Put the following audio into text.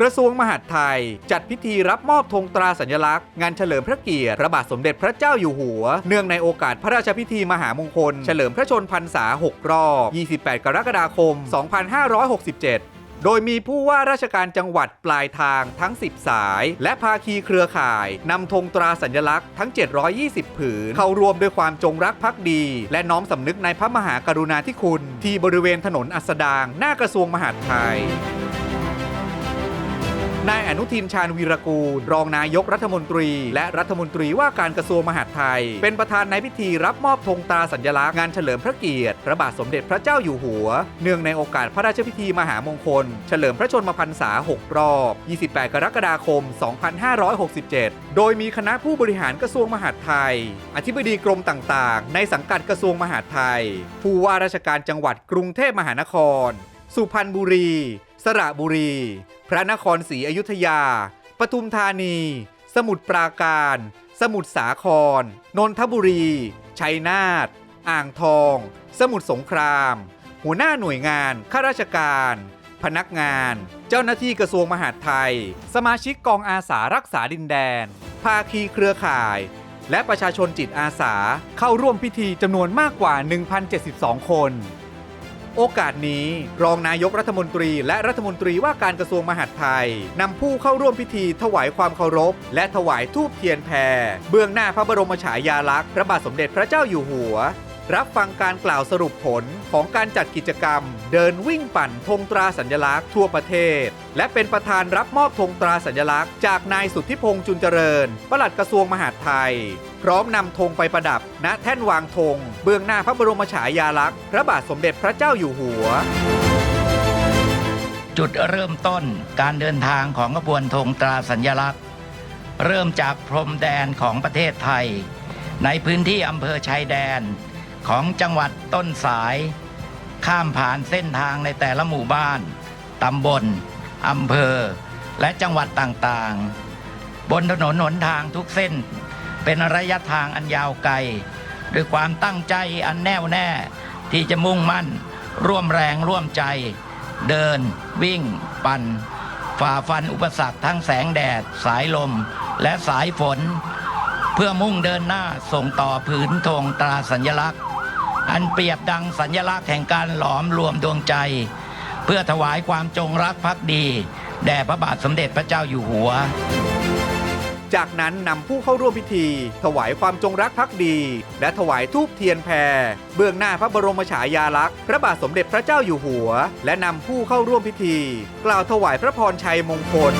กระทรวงมหาดไทย จัดพิธีรับมอบธงตราสัญลักษณ์ งานเฉลิมพระเกียรติพระบาทสมเด็จพระเจ้าอยู่หัว เนื่องในโอกาสพระราชพิธีมหามงคล เฉลิมพระชนพรรษา 6 รอบ 28 กรกฎาคม 2567โดยมีผู้ว่าราชการจังหวัดปลายทางทั้ง 10 สาย และภาคีเครือข่าย นำธงตราสัญลักษณ์ทั้ง 720 ผืน เข้ารวมด้วยความจงรักภักดี และน้อมสำนึกในพระมหากรุณาธิคุณ ที่บริเวณถนนอัสดาง หน้ากระทรวงมหาดไทย นายอนุทินชาญวีรกูล รองนายกรัฐมนตรี และรัฐมนตรีว่าการกระทรวงมหาดไทย เป็นประธานในพิธีรับมอบธงตาสัญลักษณ์งานเฉลิมพระเกียรติ พระบาทสมเด็จพระเจ้าอยู่หัว เนื่องในโอกาสพระราชพิธีมหามงคล เฉลิมพระชนมพรรษา 6 รอบ 28 กรกฎาคม 2567 โดยมีคณะผู้บริหารกระทรวงมหาดไทย อธิบดีกรมต่างๆ ในสังกัดกระทรวงมหาดไทย ผู้ว่าราชการจังหวัดกรุงเทพมหานคร สุพรรณบุรี สระบุรี พระนครศรีอยุธยา ปทุมธานี สมุทรปราการ สมุทรสาคร นนทบุรี ชัยนาท อ่างทอง สมุทรสงคราม หัวหน้าหน่วยงาน ข้าราชการ พนักงาน เจ้าหน้าที่กระทรวงมหาดไทย สมาชิกกองอาสารักษาดินแดน ภาคีเครือข่าย และประชาชนจิตอาสาเข้าร่วมพิธีจำนวนมากกว่า 1,072 คน โอกาสนี้ รองนายกรัฐมนตรีและรัฐมนตรีว่าการกระทรวงมหาดไทยนำผู้เข้าร่วมพิธีถวายความเคารพ และถวายทูบเทียนแพเบื้องหน้าพระบรมฉายาลักษณ์พระบาทสมเด็จพระเจ้าอยู่หัว รับฟังการกล่าวสรุปผลของการจัดกิจกรรม เดินวิ่งปั่นธงตราสัญลักษณ์ทั่วประเทศ และเป็นประธานรับมอบธงตราสัญลักษณ์ จากนายสุทธิพงษ์จุนเจริญ ปลัดกระทรวงมหาดไทย พร้อมนำธงไปประดับ ณแท่นวางธง เบื้องหน้าพระบรมฉายาลักษณ์พระบาทสมเด็จพระเจ้าอยู่หัวจุดเริ่มต้นการเดินทางของขบวนธงตราสัญลักษณ์ เริ่มจากพรมแดนของประเทศไทย ในพื้นที่อำเภอชายแดน ของจังหวัดต้นสาย ข้ามผ่านเส้นทางในแต่ละหมู่บ้าน ตำบล อำเภอ และจังหวัดต่างๆ บนถนนหนทางทุกเส้น เป็นระยะทางอันยาวไกลด้วยความตั้งใจอันแน่วแน่ที่จะมุ่งมั่น ร่วมแรงร่วมใจ เดิน วิ่ง ปั่น ฝ่าฟันอุปสรรคทั้งแสงแดด สายลม และสายฝน เพื่อมุ่งเดินหน้าส่งต่อผืนธงตราสัญลักษณ์ อันเปรียบดังสัญลักษณ์แห่งการหลอมรวมดวงใจ เพื่อถวายความจงรักภักดี แด่พระบาทสมเด็จพระเจ้าอยู่หัว จากนั้นนำผู้เข้าร่วมพิธี ถวายความจงรักภักดี และถวายทูบเทียนแพรเบื้องหน้าพระบรมฉายาลักษณ์พระบาทสมเด็จพระเจ้าอยู่หัว และนำผู้เข้าร่วมพิธี กล่าวถวายพระพรชัยมงคล